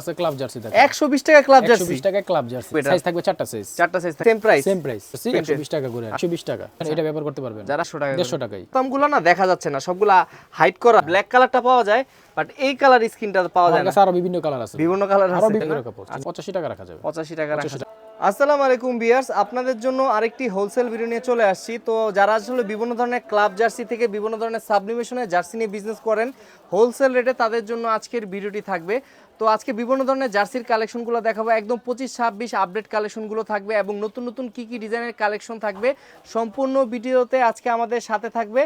আছে club jersey থাকে একশো বিশ টাকা ক্লাব জার্সি 120 টাকা ক্লাব জার্সি এটা। সাইজ থাকবে চারটা সাইজ চারটা size same price same price 120 টাকা করে 120 টাকা। এটা ব্যবহার করতে পারবেন। যারা 100 টাকা 150 টাকাই তামগুলো না দেখা যাচ্ছে না। সবগুলা হাইট করা। ব্ল্যাক কালারটা পাওয়া যায় বাট এই কালার স্কিনটা পাওয়া যায় না। আরও বিভিন্ন কালার আছে। বিভিন্ন কালার আছে। 85 টাকা রাখা যাবে। পঁচাশি টাকা রাখা। আসসালামু আলাইকুম বিয়ার্স আপনাদের জন্য আরেকটি হোলসেল ভিডিও নিয়ে চলে আসছি। তো যারা আসলে বিভিন্ন ধরনের ক্লাব জার্সি থেকে বিভিন্ন ধরনের সাবলিমেশনের জার্সি নিয়ে বিজনেস করেন হোলসেল রেটে তাদের জন্য আজকের ভিডিওটি থাকবে। তো আজকে বিভিন্ন ধরনের জার্সির কালেকশনগুলো দেখাবো, একদম পঁচিশ, ছাব্বিশ আপডেট কালেকশনগুলো থাকবে এবং নতুন নতুন কি কি ডিজাইনের কালেকশন থাকবে সম্পূর্ণ ভিডিওতে আজকে আমাদের সাথে থাকবে।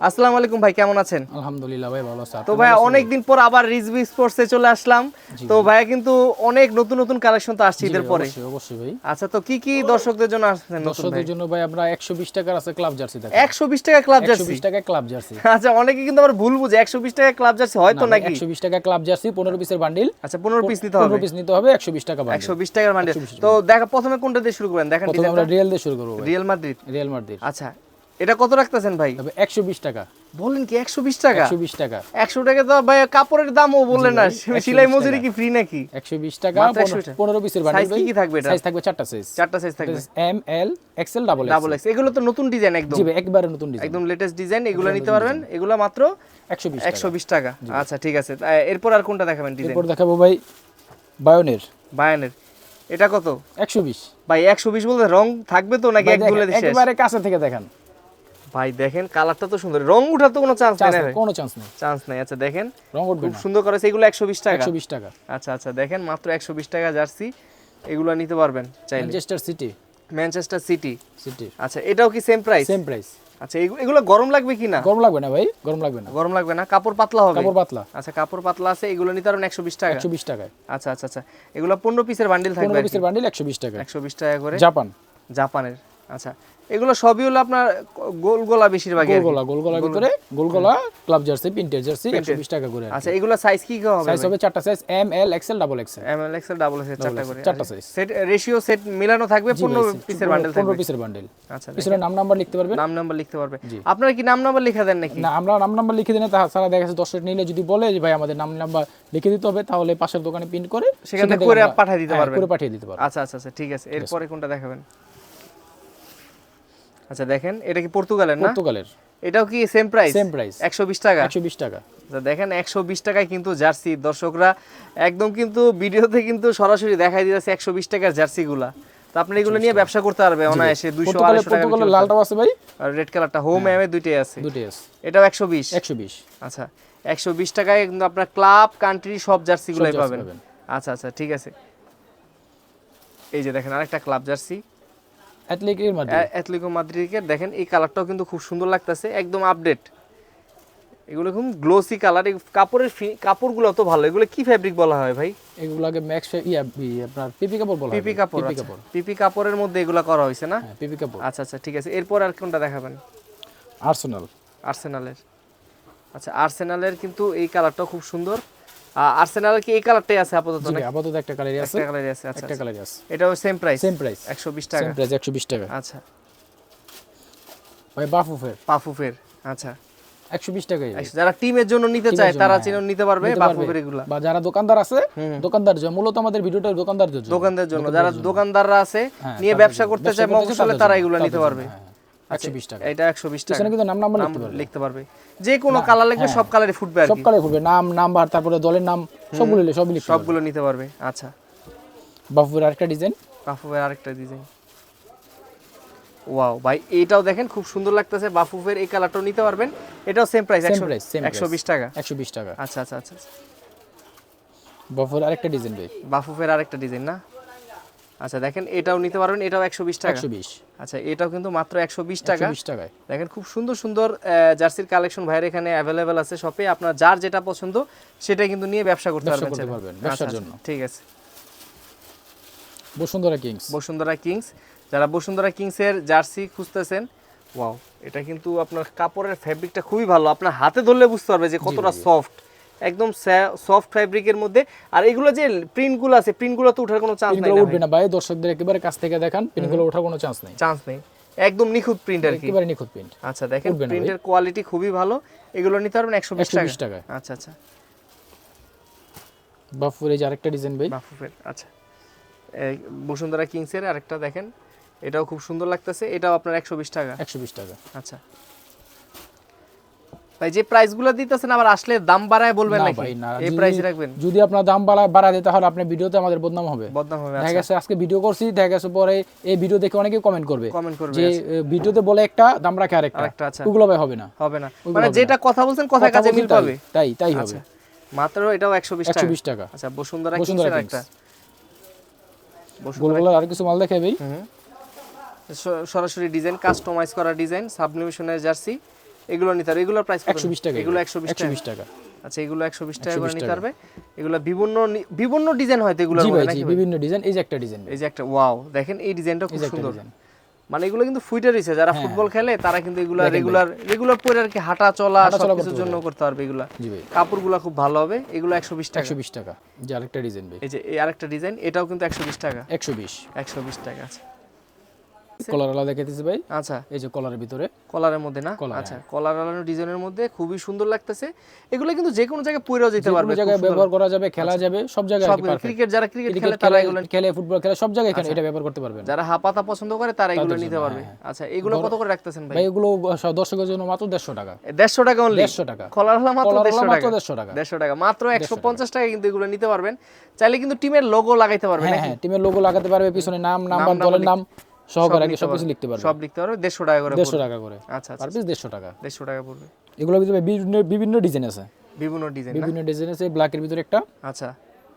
আসসালামু আলাইকুম ভাই কেমন আছেন? আলহামদুলিল্লাহ ভাই ভালো আছে। তো ভাই অনেকদিন পর আবার রিজবি স্পোর্টসে চলে আসলাম। তো ভাইয়া কিন্তু অনেক নতুন নতুন কালেকশন তো আসছে ঈদের পরে। অবশ্যই অবশ্যই ভাই। আচ্ছা তো কি কি দর্শকদের জন্য আসছেন নতুন দর্শকদের জন্য ভাই আমরা 120 টাকার আছে ক্লাব জার্সি থাকে একশো বিশ টাকা ক্লাব জার্সি 120 টাকা ক্লাব জার্সি আচ্ছা অনেকে কিন্তু আবার ভুল বুঝে একশো বিশ টাকা ক্লাব জার্সি হয়তো নাকি? 120 টাকা ক্লাব জার্সি 15 পিসের বান্ডিল আচ্ছা পনেরো পিস নিতে হবে। 15 পিস নিতে হবে 120 টাকা বান্ডিল একশো বিশ টাকার বান্ডিল তো দেখা প্রথমে কোনটা দিয়ে শুরু করেন দেখেন প্রথমে আমরা রিয়েল দিয়ে শুরু করব ভাই। রিয়েল মাদ্রিদ রিয়েল মাদ্রিদ আচ্ছা এটা কত রাখতেছেন ভাই? তবে 120 টাকা। বলেন কি একশো বিশ টাকা? 120 টাকা। একশো টাকা তো ভাই কাপড়ের দামও বললেন না সেলাই মজুরি কি ফ্রি নাকি? 120 টাকা মাত্র 120 টাকা। 15 পিসের সাইজ কি কি থাকবে এটা? সাইজ থাকবে চারটা সাইজ চারটা সাইজ থাকবে। M L XL double double X এগুলো তো নতুন ডিজাইন একদম। জি ভাই একবারে নতুন ডিজাইন একদম লেটেস্ট ডিজাইন এগুলো নিতে পারবেন। এগুলো মাত্র 120 টাকা। একশো বিশ টাকা। আচ্ছা ঠিক আছে। এরপর আর কোনটা দেখাবেন ডিজাইন এরপর দেখাবো ভাই বায়োনের বায়ানের এটা কত? 120 ভাই একশো বিশ বলতে রং থাকবে তো নাকি এক গুলে একবারে কাছে থেকে দেখেন। ভাই দেখেন কালারটা তো সুন্দর। রং উঠার তো কোনো চান্স নেই কোনো চান্স নেই। চান্স নাই। আচ্ছা দেখেন রং উঠবে খুব সুন্দর করেছে এগুলো একশো বিশ টাকা। 120 টাকা। আচ্ছা আচ্ছা দেখেন মাত্র একশো বিশ টাকা জার্সি। এগুলো নিতে পারবেন চাইলে। Manchester City Manchester City City আচ্ছা এটাও কি সেম প্রাইস সেম প্রাইস আচ্ছা এগুলো গরম লাগবে কি না? গরম লাগবে না ভাই গরম লাগবে না। গরম লাগবে না কাপড় পাতলা হবে। কাপড় পাতলা। আচ্ছা কাপড় পাতলা আছে এগুলো নিতে পারবেন একশো বিশ টাকা। 120 টাকায়। আচ্ছা আচ্ছা আচ্ছা এগুলো পনেরো পিসের বান্ডিল থাকবে 15 পিসের বান্ডিল 120 টাকা একশো বিশ টাকা করে। জাপান। জাপানের। আচ্ছা এগুলো সবই হলো আপনার বেশিরভাগ গোলগোলা গোলগোলার ভিতরে গোলগোলা ক্লাব জার্সি প্রিন্টেড জার্সি 120 টাকা করে আচ্ছা এগুলো সাইজ কি কি হবে সাইজ হবে চারটা size M L double M L double চারটা করে। চারটা সাইজ সেট রেশিও সেট মিলানো থাকবে পনেরো পিসের বান্ডেল 15 থাকবে। পিসের বান্ডিল আচ্ছা পিছনে নাম নাম্বার লিখতে পারবেন? নাম নাম্বার লিখতে পারবে। আপনারা কি নাম নাম্বার লিখে দেন নাকি? না আমরা নাম নাম্বার লিখে তাছাড়া দেখা যাচ্ছে দর্শক নিলে যদি বলে যে ভাই আমাদের নাম নাম্বার লিখে দিতে হবে তাহলে পাশের দোকানে প্রিন্ট করে সেখান থেকে করে পাঠিয়ে দিতে হ্যাঁ, পারবেন। করে পাঠিয়ে দিতে পারব আচ্ছা আচ্ছা আচ্ছা ঠিক আছে। এরপরে কোনটা দেখাবেন? আচ্ছা দেখেন এটা কি পর্তুগালের না? পর্তুগালের। এটাও কি সেম প্রাইস সেম প্রাইস একশো বিশ টাকা? 120 টাকা। আচ্ছা, দেখেন একশো বিশ টাকায় কিন্তু জার্সি। দর্শকরা একদম কিন্তু ভিডিওতে কিন্তু সরাসরি দেখাই একশো বিশ টাকার জার্সিগুলা। তো আপনি এগুলো নিয়ে ব্যবসা করতে পারবে অনায়াসে দুইশো পর্তুগালের আড়াইশো টাকা পর্তুগালের লালটাও আছে ভাই। আর রেড কালারটা হোম এমে দুইটাই আছে। দুটোই আছে। এটাও একশো বিশ? 120 আচ্ছা একশো বিশ টাকায় কিন্তু আপনার ক্লাব কান্ট্রি সব জার্সিগুলাই জার্সি পাবেন। পাবেন। আচ্ছা আচ্ছা ঠিক আছে। এই যে দেখেন আরেকটা ক্লাব জার্সি। অ্যাথলেটিকো মাদ্রিদের দেখেন এই কালারটাও কিন্তু খুব সুন্দর লাগতেছে একদম আপডেট এগুলো খুব গ্লোসি কালার কাপড়ের কাপড়গুলো তো ভালো এগুলো কি ফ্যাব্রিক বলা হয় ভাই? এগুলাকে ম্যাক্স ইয়া আপনার পিপি কাপড় বলা পিপি কাপড় পিপি আচ্ছা। কাপড়। পিপি কাপড়ের মধ্যে এগুলো করা হয়েছে না? হ্যাঁ পিপি কাপড়। আচ্ছা আচ্ছা ঠিক আছে। এরপর আর কোনটা দেখাবেন? আর্সেনাল আর্সেনালের আচ্ছা আর্সেনালের কিন্তু এই কালারটাও খুব সুন্দর। আর্সেনালের কি এই কালারটাই আছে আপাতত জি আপাতত একটা কালারই আছে। একটা কালারই আছে আচ্ছা একটা কালারই আছে। এটাও সেম প্রাইস সেম প্রাইস একশো বিশ টাকা? সেম প্রাইস 120 টাকা। আচ্ছা। ভাই বাফুফের। পাফুফের আচ্ছা। 120 টাকাই। যারা টিমের জন্য নিতে চায় তারা হ্যাঁ। চিনো নিতে পারবে। পাফুফের এগুলা। বা যারা দোকানদার আছে দোকানদার জন্য মূলত আমাদের ভিডিওটা দোকানদারদের জন্য। দোকানদের জন্য। যারা দোকানদাররা আছে হ্যাঁ, নিয়ে ব্যবসা করতে চায় তাদের তারা এগুলো নিতে পারবে। হ্যাঁ, 120 টাকা। এটা একশো বিশ টাকা। কিন্তু নাম নাম্বার লিখতে পারবে। লিখতে পারবে। যে কোনো কালার লাগবে সব কালারে ফুটবে আর সব কি। কালার নাম নাম্বার তারপরে দলের নাম সবগুলো সবই লিখতে সবগুলো নিতে পারবে। আচ্ছা। বাফুফের আরেকটা ডিজাইন বাফুফের আরেকটা ডিজাইন ওয়াও ভাই এটাও দেখেন খুব সুন্দর লাগতেছে। বাফুফের এই কালারটাও নিতে পারবেন। এটাও same price same price same একশো বিশ টাকা। 120 টাকা। আচ্ছা আচ্ছা আচ্ছা বাফুফের আরেকটা ডিজাইন ভাই। বাফুফের আরেকটা ডিজাইন না? আচ্ছা দেখেন এটাও নিতে পারবেন এটাও একশো বিশ টাকা। 120 আচ্ছা এটাও কিন্তু মাত্র একশো বিশ টাকা। 120 টাকায়। দেখেন খুব সুন্দর সুন্দর জার্সির কালেকশন ভাইয়ের এখানে অ্যাভেলেবেল আছে শপে আপনার যার যেটা পছন্দ সেটা কিন্তু নিয়ে ব্যবসা করতে পারবেন আচ্ছা, ব্যবসার আচ্ছা, জন্য। ঠিক আছে। বসুন্ধরা কিংস। বসুন্ধরা কিংস। যারা বসুন্ধরা কিংসের জার্সি খুঁজতেছেন ওয়াও এটা কিন্তু আপনার কাপড়ের ফ্যাব্রিকটা খুবই ভালো। আপনার হাতে ধরলে বুঝতে পারবে যে কতটা সফট একদম সফট ফ্যাব্রিকের মধ্যে। আর এগুলো যে প্রিন্টগুলো আছে প্রিন্টগুলো তো ওঠার কোনো চান্স নাই উঠবে না ভাই দর্শকদের একেবারে কাছ থেকে দেখান পিনগুলো ওঠার কোনো চান্স নেই। চান্স নেই। একদম নিখুঁত প্রিন্ট আর কি। একেবারে নিখুঁত প্রিন্ট আচ্ছা দেখেন। প্রিন্টের কোয়ালিটি খুবই ভালো। এগুলো নিতে পারবেন একশো বিশ টাকা। 120 টাকায়। আচ্ছা আচ্ছা। বাফুর যে আরেকটা ডিজাইন ভাই। বাফুফের আচ্ছা। এই বসুন্ধরা কিংসের আরেকটা দেখেন। এটাও খুব সুন্দর লাগতেছে। এটাও আপনার একশো বিশ টাকা। একশো বিশ টাকা। আচ্ছা। ভাই যে প্রাইসগুলো দিতেছেন আবার আসলে দাম বাড়ায় বলবেন না ভাই না। এই প্রাইস রাখবেন? যদি আপনার দাম বাড়া বাড়া দেয় তাহলে আপনার ভিডিওতে আমাদের বদনাম হবে। বদনাম হবে দেখা গেছে আজকে ভিডিও করছি দেখা গেছে পরে এই ভিডিও দেখে অনেকে কমেন্ট করবে। কমেন্ট করবে যে ভিডিওতে বলে একটা দাম রাখে আরেকটা। আচ্ছা। ওগুলো ভাই হবে না। হবে না। মানে যেটা কথা বলছেন কথা কাজে মিল পাবে। তাই তাই হবে। আচ্ছা। মাত্র এটাও একশো বিশ একশো টাকা বিশ টাকা। আচ্ছা বসুন্ধরা কিংসের। একটা বসুন্ধরা আর কিছু মাল দেখাই ভাই। সরাসরি ডিজাইন কাস্টমাইজ করা ডিজাইন সাবলিমেশনের জার্সি। এগুলো নিতে হবে এগুলোর প্রাইস একশো বিশ টাকা এগুলো একশো বিশ একশো টাকা। আচ্ছা এগুলো একশো বিশ টাকা করে নিতে পারবে। এগুলো বিভিন্ন বিভিন্ন ডিজাইন হয়তো এগুলো বিভিন্ন ডিজাইন। এই যে একটা ডিজাইন। এই যে একটা ওয়াও দেখেন এই ডিজাইনটা খুব সুন্দর। মানে এগুলো কিন্তু ফুইটে রয়েছে যারা হ্যাঁ, ফুটবল খেলে তারা কিন্তু এগুলো। রেগুলার রেগুলার পরে আর কি হাঁটা চলা সবকিছুর জন্য করতে পারবে এগুলা। ভাই। খুব ভালো হবে এগুলো একশো বিশ টাকা। একশো বিশ টাকা। যে আরেকটা ডিজাইন ভাই। এই যে এই আরেকটা ডিজাইন এটাও কিন্তু একশো বিশ টাকা। একশো বিশ। একশো বিশ টাকা আছে কলার আলাদা দেখাইতেছি ভাই। আচ্ছা। এই যে কলারের ভিতরে। কলারের মধ্যে না? আচ্ছা কলার আলানো ডিজাইনের মধ্যে খুবই সুন্দর লাগতেছে। এগুলো কিন্তু যে কোনো জায়গায় পরেও যেতে পারবে কোনো জায়গায় ব্যবহার করা যাবে খেলা যাবে সব জায়গায় ক্রিকেট যারা ক্রিকেট খেলে তারা এগুলো খেলে ফুটবল খেলে সব জায়গায় এখানে এটা ব্যবহার করতে পারবেন। যারা হাপাতা পছন্দ করে তারা এগুলো নিতে পারবে। হ্যাঁ। আচ্ছা এগুলো কত করে রাখতেছেন ভাই? ভাই এগুলো দর্শকের জন্য মাত্র দেড়শো টাকা। দেড়শো টাকা অনলি দেড়শো টাকা। কলার হলা মাত্র কলার দেড়শো হলো মাত্র টাকা। দেড়শো টাকা। দেড়শো টাকা। মাত্র একশো পঞ্চাশ টাকা কিন্তু এগুলো নিতে পারবেন। চাইলে কিন্তু টিমের লোগো লাগাইতে পারবেন হ্যাঁ হ্যাঁ টিমের লোগো লাগাতে পারবে পিছনে নাম নাম্বার দলের নাম। সহকারে আগে সবকিছু লিখতে পারবে। সব লিখতে পারবে দেড়শো টাকা করে দেড়শো পড়বে। টাকা করে। আচ্ছা আচ্ছা পার পিস দেড়শো টাকা। দেড়শো টাকা পড়বে এগুলোর ভিতরে বিভিন্ন বিভিন্ন ডিজাইন আছে। বিভিন্ন ডিজাইন বিভিন্ন ডিজাইন আছে ব্ল্যাকের ভিতরে একটা। আচ্ছা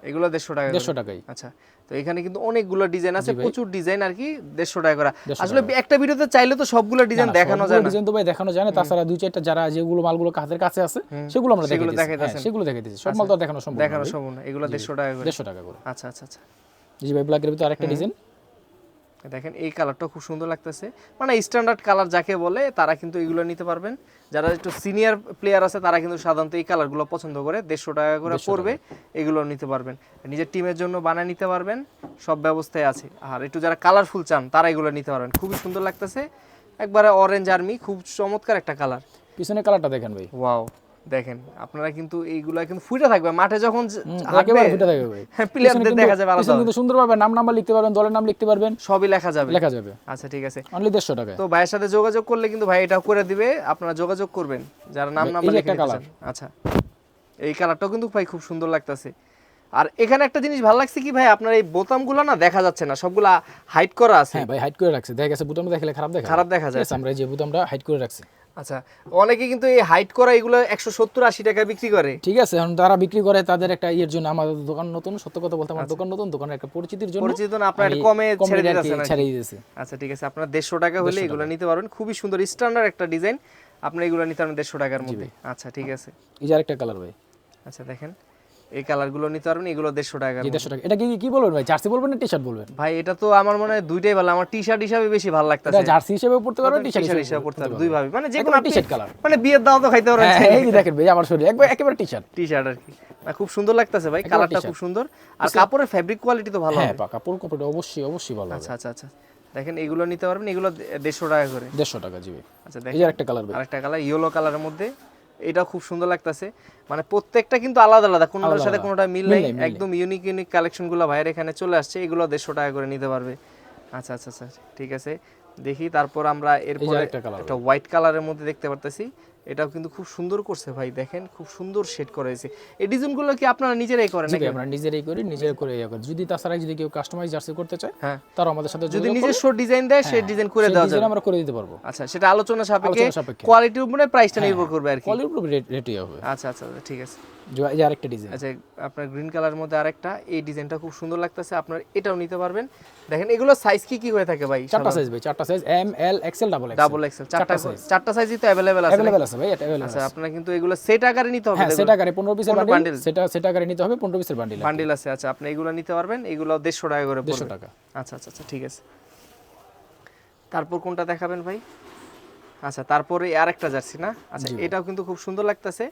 এগুলো দেড়শো টাকা করে। দেড়শো টাকাই। আচ্ছা তো এখানে কিন্তু অনেকগুলো ডিজাইন আছে প্রচুর ডিজাইন আর কি দেড়শো টাকা করা। আসলে একটা ভিডিওতে চাইলে তো সবগুলো ডিজাইন দেখানো যায় না। ডিজাইন তো ভাই দেখানো যায় না। তাছাড়া দুই চারটা যারা যেগুলো মালগুলো হাতের কাছে আছে সেগুলো আমরা দেখাই দেখাইতেছেন। সেগুলো দেখাই দিচ্ছি সব মাল তো দেখানো সম্ভব দেখানো সম্ভব না। এগুলো দেড়শো টাকা করে। দেড়শো টাকা করে। আচ্ছা আচ্ছা আচ্ছা। জি ভাই ব্ল্যাকের ভিতরে আরেকটা ডিজাইন দেখেন এই কালারটা খুব সুন্দর লাগতেছে। মানে স্ট্যান্ডার্ড কালার যাকে বলে তারা কিন্তু এগুলো নিতে পারবেন। যারা একটু সিনিয়র প্লেয়ার আছে তারা কিন্তু সাধারণত এই কালারগুলো পছন্দ করে। দেড়শো টাকা করে পড়বে এগুলো নিতে পারবেন। নিজের টিমের জন্য বানায় নিতে পারবেন সব ব্যবস্থায় আছে। আর একটু যারা কালারফুল চান তারা এগুলো নিতে পারবেন। খুবই সুন্দর লাগতেছে। একবারে অরেঞ্জ আর্মি খুব চমৎকার একটা কালার পিছনে কালারটা দেখেন ভাই। ওয়াও দেখেন আপনারা কিন্তু এইগুলা কিন্তু ফুটে থাকবে। মাঠে যখন হাঁটবে একেবারে ফুটে থাকবে ভাই। প্লেয়ারদের দেখা যাবে আলাদা কিন্তু সুন্দরভাবে নাম নাম্বার লিখতে পারবেন দলের নাম লিখতে পারবেন। সবই লেখা যাবে। লেখা যাবে। আচ্ছা ঠিক আছে। অনলি দেড়শো টাকায়। তো ভাইয়ের সাথে যোগাযোগ করলে কিন্তু ভাই এটা করে দিবে আপনারা যোগাযোগ করবেন। যারা নাম নাম্বার যে লিখে একটা নিতে কালার। চান। আচ্ছা। এই কালারটাও কিন্তু ভাই খুব সুন্দর লাগতেছে। আর এখানে একটা জিনিস ভালো লাগছে কি ভাই আপনার এই বোতামগুলো না দেখা যাচ্ছে না সবগুলা হাইট করা আছে। হ্যাঁ ভাই হাইট করে রাখছে। দেখা গেছে বুতামটা দেখলে খারাপ দেখা খারাপ দেখা যায় আমরা এই যে বুতামটা হাইট করে রাখছি। আচ্ছা অনেকে কিন্তু এই হাইট করা এগুলো একশো সত্তর আশি টাকা বিক্রি করে। ঠিক আছে এখন তারা বিক্রি করে তাদের একটা ইয়ের জন্য আমাদের দোকান নতুন সত্য কথা বলতে আমার দোকান নতুন দোকানের একটা পরিচিতির জন্য আচ্ছা। পরিচিত আপনার কমে ছেড়ে কি। ছেড়ে দিয়েছে আচ্ছা ঠিক আছে আপনার দেড়শো টাকা হলে এগুলো নিতে পারবেন। খুবই সুন্দর স্ট্যান্ডার্ড একটা ডিজাইন আপনি এগুলো নিতে পারবেন দেড়শো টাকার মধ্যে। আচ্ছা ঠিক আছে। এই যে আরেকটা কালার ভাই। আচ্ছা দেখেন। এই কালারগুলো নিতে পারবেন এগুলো দেড়শো টাকার যে দেড়শো টাকা। এটা কি কি বলবেন ভাই? জার্সি বলবেন না টি শার্ট বলবেন? ভাই এটা তো আমার মনে হয় দুইটাই ভালো। আমার টি শার্ট হিসাবে বেশি ভালো লাগতেছে। জার্সি হিসেবে পড়তে পারবেন টি শার্ট হিসাবে পড়তে হবে দুই ভাবে। মানে যে কোনো টি শার্ট কালার মানে বিয়ের দাও তো খাইতে পারবেন হ্যাঁ এই যে দেখেন ভাই আমার শরীর একবার একেবারে টি শার্ট টি শার্ট আর কি। না খুব সুন্দর লাগতেছে ভাই। কালারটা খুব সুন্দর। আর কাপড়ের ফ্যাব্রিক কোয়ালিটি তো ভালো হ্যাঁ কাপড় কাপড় অবশ্যই অবশ্যই ভালো আচ্ছা আচ্ছা আচ্ছা। দেখেন এগুলো নিতে পারবেন। এগুলো দেড়শো টাকা করে। দেড়শো টাকা জি ভাই। আচ্ছা দেখেন। আরেকটা কালার আরেকটা কালার ইয়েলো কালারের মধ্যে এটা খুব সুন্দর লাগতেছে। মানে প্রত্যেকটা কিন্তু আলাদা আলাদা কোনোটার সাথে কোনোটা মিল নেই। একদম ইউনিক ইউনিক কালেকশনগুলো ভাইয়ের এখানে চলে আসছে এগুলো দেড়শো টাকা করে নিতে পারবে। আচ্ছা আচ্ছা আচ্ছা ঠিক আছে। দেখি তারপর আমরা এরপর একটা হোয়াইট কালারের মধ্যে দেখতে পারতেছি। এটাও কিন্তু খুব সুন্দর করছে ভাই দেখেন খুব সুন্দর শেড করা হয়েছে। এই ডিজাইনগুলো কি আপনারা নিজেরাই করেন নাকি? আমরা নিজেরাই করি নিজের করে ইয়া করি। যদি তাছাড়া যদি কেউ কাস্টমাইজ জার্সি করতে চায় হ্যাঁ। তার আমাদের সাথে যদি নিজের নিজস্ব ডিজাইন দেয় সেই ডিজাইন করে দেওয়া যাবে। আমরা করে দিতে পারব। আচ্ছা সেটা আলোচনা সাপেক্ষে। কোয়ালিটির উপরে প্রাইসটা নির্ভর করবে আর কি। কোয়ালিটির উপরে রেটই হবে। আচ্ছা আচ্ছা আচ্ছা, ঠিক আছে। যে- আরেকটা ডিজাইন আচ্ছা আপনার গ্রিন কালারের মধ্যে আরেকটা এই ডিজাইনটা খুব সুন্দর লাগতেছে আপনার এটাও নিতে পারবেন। দেখেন এগুলো সাইজ কি কি হয়ে থাকে ভাই? চারটা সাইজ ভাই চারটা size M L XL double XL double XL চারটা চারটা সাইজই তো অ্যাভেলেবেল আছে অ্যাভেলেবেল আছে ভাই এটা অ্যাভেলেবেল আচ্ছা আপনার কিন্তু এগুলো সেট আকারে নিতে হবে হ্যাঁ সেটা আকারে পনেরো পিসের পনেরো বান্ডিল। সেটা সেটা আকারে নিতে হবে পনেরো পিসের বান্ডিল বান্ডিল আছে আচ্ছা আপনি এগুলো নিতে পারবেন এগুলো দেড়শো টাকা করে দেড়শো পড়বে। টাকা। আচ্ছা আচ্ছা আচ্ছা ঠিক আছে। তারপর কোনটা দেখাবেন ভাই? আচ্ছা তারপরে আরেকটা জার্সি না? আচ্ছা এটাও কিন্তু খুব সুন্দর লাগতেছে।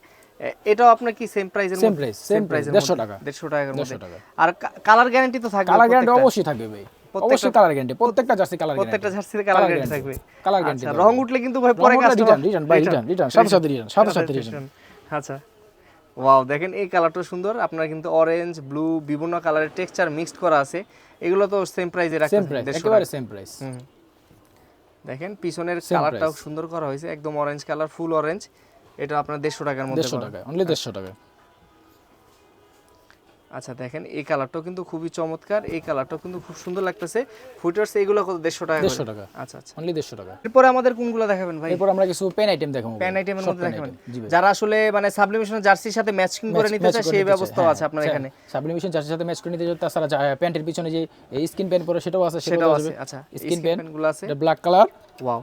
এটাও আপনার কি সেম প্রাইসের Same price, same price, 150 টাকা। দেড়শো টাকার মধ্যে। টাকা। আর কালার গ্যারান্টি তো থাকবে কালার গ্যারান্টি অবশ্যই থাকবে ভাই। অবশ্যই কালার গ্যারান্টি প্রত্যেকটা জার্সি কালার প্রত্যেকটা জার্সিতে কালার গ্যারান্টি থাকবে। কালার গ্যারান্টি আচ্ছা রং উঠলে কিন্তু ভাই পরে return customer return by return return সাথে সাথে রিটার্ন সাথে সাথে রিটার্ন আচ্ছা। ওয়াও দেখেন এই কালারটা সুন্দর। আপনার কিন্তু অরেঞ্জ ব্লু বিভিন্ন কালারের টেক্সচার মিক্সড করা আছে। এগুলো তো সেম প্রাইসে সেম রাখছেন প্রাইস একেবারে সেম প্রাইস হুম। দেখেন পিছনের কালারটাও সুন্দর করা হয়েছে একদম অরেঞ্জ কালার ফুল অরেঞ্জ এটা আপনার দেড়শো টাকার মধ্যে দেড়শো টাকা অনলি দেড়শো টাকা আচ্ছা দেখেন এই কালারটাও কিন্তু খুবই চমৎকার। এই কালারটাও কিন্তু খুব সুন্দর লাগতেছে। ফুটার্স এগুলো কত? দেড়শো টাকা? দেড়শো টাকা। আচ্ছা আচ্ছা। অনলি দেড়শো টাকা। এরপরে আমাদের কোনগুলো দেখাবেন ভাই? এরপর আমরা কিছু পেন আইটেম দেখাবো। পেন আইটেমের মধ্যে দেখাবেন। যারা আসলে মানে সাবলিমেশন জার্সির সাথে ম্যাচিং করে নিতে চায় সেই নিতে ব্যবস্থাও আছে আপনার হ্যাঁ, এখানে। সাবলিমেশন জার্সির সাথে ম্যাচ করে নিতে চাই তাছাড়া প্যান্টের পিছনে যে স্কিন পেন পরে সেটাও আছে সেটাও আছে। আচ্ছা স্কিন প্যান্টগুলো আছে। এটা ব্ল্যাক কালার ওয়াও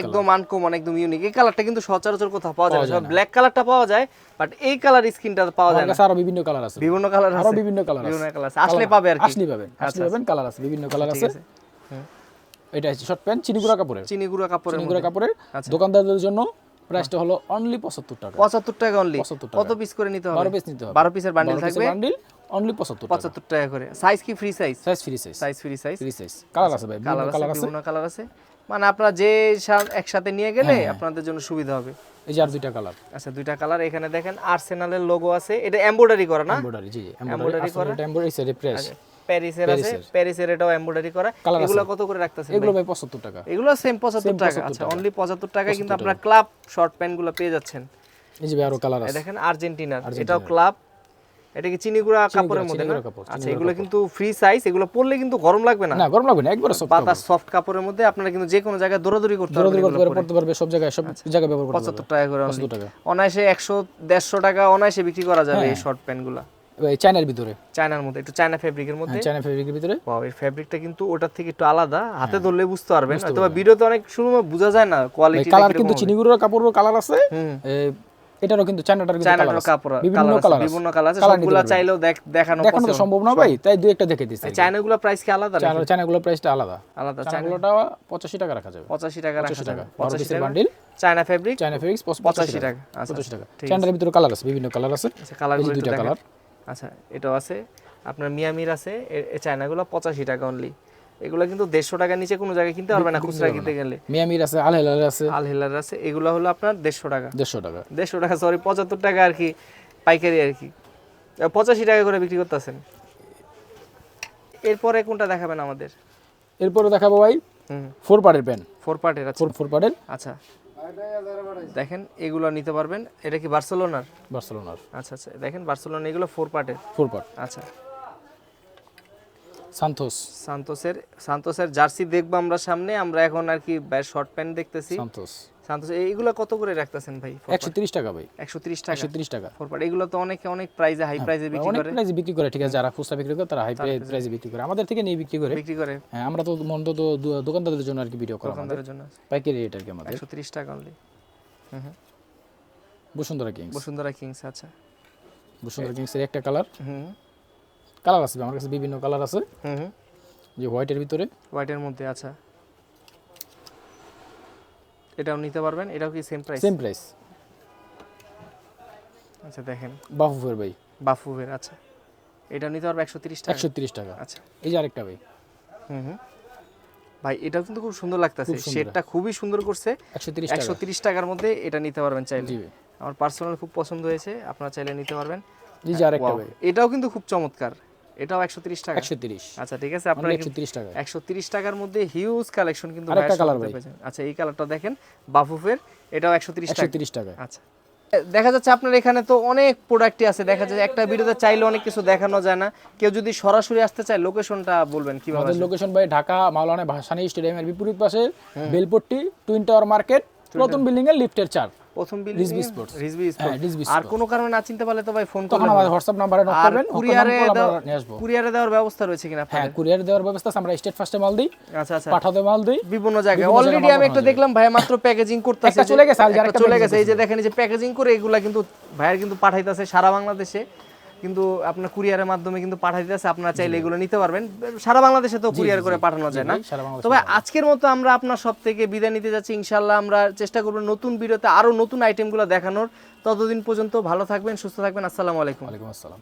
একদম আনকমন একদম ইউনিক এই কালারটা কিন্তু সচরাচর কোথাও পাওয়া যায় না। ব্ল্যাক কালারটা পাওয়া যায় বাট এই কালার স্কিনটা পাওয়া যায় না। আরও বিভিন্ন কালার আছে। বিভিন্ন কালার আছে। আরও বিভিন্ন কালার আছে। বিভিন্ন কালার আছে। আসলে পাবে আর কি। আসলে পাবেন আসলে পাবেন কালার আছে বিভিন্ন কালার আছে। এটা হচ্ছে শর্ট প্যান্ট চিনিগুড়া কাপড়ের। চিনি গুঁড়া কাপড়ের চিনিগুড়া কাপড়ের। দোকানদারদের জন্য প্রাইসটা হলো অনলি পঁচাত্তর টাকা। পঁচাত্তর টাকা অনলি কত পিস করে নিতে হবে? বারো পিস নিতে হবে। বারো পিসের বান্ডিল থাকবে? বান্ডিল অনলি পঁচাত্তর টাকা। পঁচাত্তর টাকা করে। সাইজ কি free size size free size size free size free size colour আছে ভাই কালার আছে কালার আছে। মানে আপনারা যে একসাথে নিয়ে গেলে আপনাদের জন্য সুবিধা হবে। এই যে আর দুইটা কালার আচ্ছা দুইটা কালার এখানে দেখেন আর্সেনালের লোগো আছে। এটা এমব্রয়ডারি করা না? এমব্রয়ডারি জি এমব্রয়ডারি করা? করা এমব্রয়ডারি সাইডে প্রেস প্যারিসের আছে। প্যারিসের এটাও এমব্রয়ডারি করা। এগুলো কত করে রাখতেছেন এগুলো ভাই? পঁচাত্তর টাকা। এগুলো সেম পঁচাত্তর টাকা। আচ্ছা অনলি পঁচাত্তর টাকায় কিন্তু আপনারা ক্লাব শর্ট প্যান্টগুলো পেয়ে যাচ্ছেন। এই যে ভাই আরও কালার আছে। দেখেন আর্জেন্টিনার এটাও ক্লাব এটা কি চিনিগুড়া কাপড়ের মধ্যে না? আচ্ছা এগুলো কিন্তু ফ্রি সাইজ এগুলো পরলে কিন্তু গরম লাগবে না। না গরম লাগবে না একবারে সব পাতা সফট কাপড়ের মধ্যে আপনারা কিন্তু যে কোনো জায়গায় দৌড়াদৌড়ি করতে পারবেন দৌড়াদৌড়ি করতে পারবে সব জায়গায় সব জায়গায় ব্যবহার করতে পারবে। পঁচাত্তর টাকা করে only। পঁচাত্তর টাকা। অনায়াসে একশো দেড়শো টাকা অনায়াসে বিক্রি করা যাবে এই শর্ট প্যান্টগুলা। এই চায়নার ভিতরে। চায়নার মধ্যে একটু চায়না ফেব্রিকের মধ্যে। চায়না ফেব্রিকের ভিতরে। ওয়াও এই ফেব্রিকটা কিন্তু ওটার থেকে একটু আলাদা হাতে ধরলে বুঝতে পারবেন। হয়তো ভিডিওতে অনেক শুরু বোঝা যায় না কোয়ালিটি কালার কিন্তু চিনিগুড়োর কাপড়ের কালার আছে। এটারও কিন্তু চায়নাটার চায়নার কাপড় বিভিন্ন কালার কালার বিভিন্ন কালার আছে। সবগুলা চাইলেও দেখ- দেখানো দেখানো তো সম্ভব না ভাই তাই দুই একটা দেখে দিচ্ছি। চায়নাগুলো প্রাইস কি আলাদা নাকি? চায়না চায়নাগুলোর প্রাইসটা আলাদা। আলাদা চায়না চায়নাগুলোটা পঁচাশি টাকা রাখা যাবে। পঁচাশি টাকা রাখা যাবে। টাকা। বারো পঁচাশি পিসের টাকা। Bundle China fabric China fabrics পঁচাশি পঁচাশি টাকা আচ্ছা পঁচাশি টাকা। ঠিক চায়নার ভিতরে কালার আছে বিভিন্ন কালার আছে। আচ্ছা কালারগুলো এই দুইটা কালার আচ্ছা এটাও আছে। আপনার মিয়ামির আছে এই চায়নাগুলো পঁচাশি টাকা অনলি এগুলো কিন্তু দেড়শো টাকার নিচে কোনো জায়গায় কিনতে পারবে না খুচরা কিনতে গেলে মিয়ামির আছে আল হেলার আছে। আল হেলার আছে এগুলো হলো আপনার দেড়শো টাকা। দেড়শো টাকা। দেড়শো টাকা সরি পঁচাত্তর টাকা আর কি পাইকারি আর কি। পঁচাশি টাকা করে বিক্রি করতেছেন। এরপরে কোনটা দেখাবেন আমাদের? এরপরে দেখাবো ভাই হুম। ফোর পার্টের প্যান ফোর পার্টের আছে ফোর ফোর পার্টের। আচ্ছা। দেখেন এগুলো নিতে পারবেন। এটা কি বার্সেলোনার? বার্সেলোনার। আচ্ছা আচ্ছা। দেখেন বার্সেলোনা এগুলো ফোর পার্টের ফোর পার্ট আচ্ছা। সান্তোস। সান্তোসের সান্তোসের জার্সি দেখব আমরা সামনে আমরা এখন আর কি শর্ট প্যান্ট দেখতেছি। সান্তোস। সান্তোস এইগুলো কত করে রাখতেছেন ভাই একশো তিরিশ টাকা ভাই। একশো তিরিশ টাকা। একশো তিরিশ টাকা। ফোর পার্ট এগুলো তো অনেকে অনেক প্রাইজে হাই প্রাইজে বিক্রি অনেক করে। প্রাইসে বিক্রি করে ঠিক আছে যারা খুচরা বিক্রি করে তারা হাই প্রাইসে বিক্রি করে। আমাদের থেকে নিয়ে বিক্রি করে। বিক্রি করে। হ্যাঁ আমরা তো মন্দ তো দোকানদারদের জন্য আর কি ভিডিও করা আমাদের। জন্য পাইকারি রেট আর কি আমাদের। একশো তিরিশ টাকা only Bashundhara Kings. Bashundhara Kings আচ্ছা। বসুন্ধরা কিংসের একটা কালার হুম। কালার আছে আমার কাছে বিভিন্ন কালার আছে। হুম যে হোয়াইটের ভিতরে। হোয়াইটের মধ্যে আচ্ছা। এটাও নিতে পারবেন এটাও কি সেম প্রাইস সেম প্রাইস আচ্ছা দেখেন। বাফুফের ভাই। বাফুভের আচ্ছা। এটাও নিতে পারবে একশো তিরিশ টাকা? একশো তিরিশ টাকা। আচ্ছা। এই যে আরেকটা ভাই। হুম হুম। ভাই এটাও কিন্তু খুব সুন্দর লাগতেছে। শেডটা খুবই সুন্দর করছে। একশো তিরিশ টাকার মধ্যে এটা নিতে পারবেন চাইলে। জি আমার পার্সোনাল খুব পছন্দ হয়েছে আপনারা চাইলে নিতে পারবেন। জি যে আরেকটা ভাই। এটাও কিন্তু খুব চমৎকার। এটাও একশো তিরিশ টাকা। একশো তিরিশ। আচ্ছা ঠিক আছে আপনারা তিরিশ টাকা। একশো তিরিশ টাকার মধ্যে হিউজ কালেকশন কিন্তু আরেকটা ভাইয়ের ভাই। আচ্ছা এই কালারটা দেখেন বাফুফের এটাও টাকা। আচ্ছা। দেখা যাচ্ছে আপনার এখানে তো অনেক প্রোডাক্টই আছে দেখা যাচ্ছে একটা ভিডিওতে চাইলে অনেক কিছু দেখানো যায় না। কেউ যদি সরাসরি আসতে চায় লোকেশনটা বলবেন কীভাবে আমাদের লোকেশন ভাই ঢাকা মাওলানা ভাসানী স্টেডিয়ামের বিপরীত পাশে বেলপট্টি টুইন টাওয়ার মার্কেট নতুন বিল্ডিং এর লিফটের চার। প্রথম বিল রিজবি স্পোর্টস। রিজভি হ্যাঁ, স্পোর্টস। আর কোনো কারণে না চিনতে পারলে তো ভাই ফোন করবেন আমাদের WhatsApp নম্বরে নক করবেন কুরিয়ারে কুরিয়ারে দেওয়ার ব্যবস্থা রয়েছে কিনা হ্যাঁ কুরিয়ারে দেওয়ার ব্যবস্থা আমরা স্টেট ফার্স্টে মাল দিই আচ্ছা আচ্ছা। পাঠাতে মাল দিই বিভিন্ন জায়গায়। অলরেডি আমি একটা দেখলাম ভাই মাত্র প্যাকেজিং করতেছে। চলে গেছে, আর চলে গেছে। এই যে দেখেন এই যে প্যাকেজিং করে এগুলা কিন্তু ভাইয়ের কিন্তু পাঠাইতেছে সারা বাংলাদেশে। কিন্তু আপনার কুরিয়ারের মাধ্যমে কিন্তু পাঠাই দিতেছে আপনারা চাইলে এগুলো নিতে পারবেন। সারা বাংলাদেশে তো কুরিয়ার করে পাঠানো যায় না। তবে আজকের মতো আমরা আপনার সব থেকে বিদায় নিতে যাচ্ছি। ইনশাল্লাহ আমরা চেষ্টা করব নতুন ভিডিওতে আরও নতুন আইটেমগুলো দেখানোর। ততদিন পর্যন্ত ভালো থাকবেন সুস্থ থাকবেন। আসসালামু আলাইকুম। আলাইকুম আসসালাম।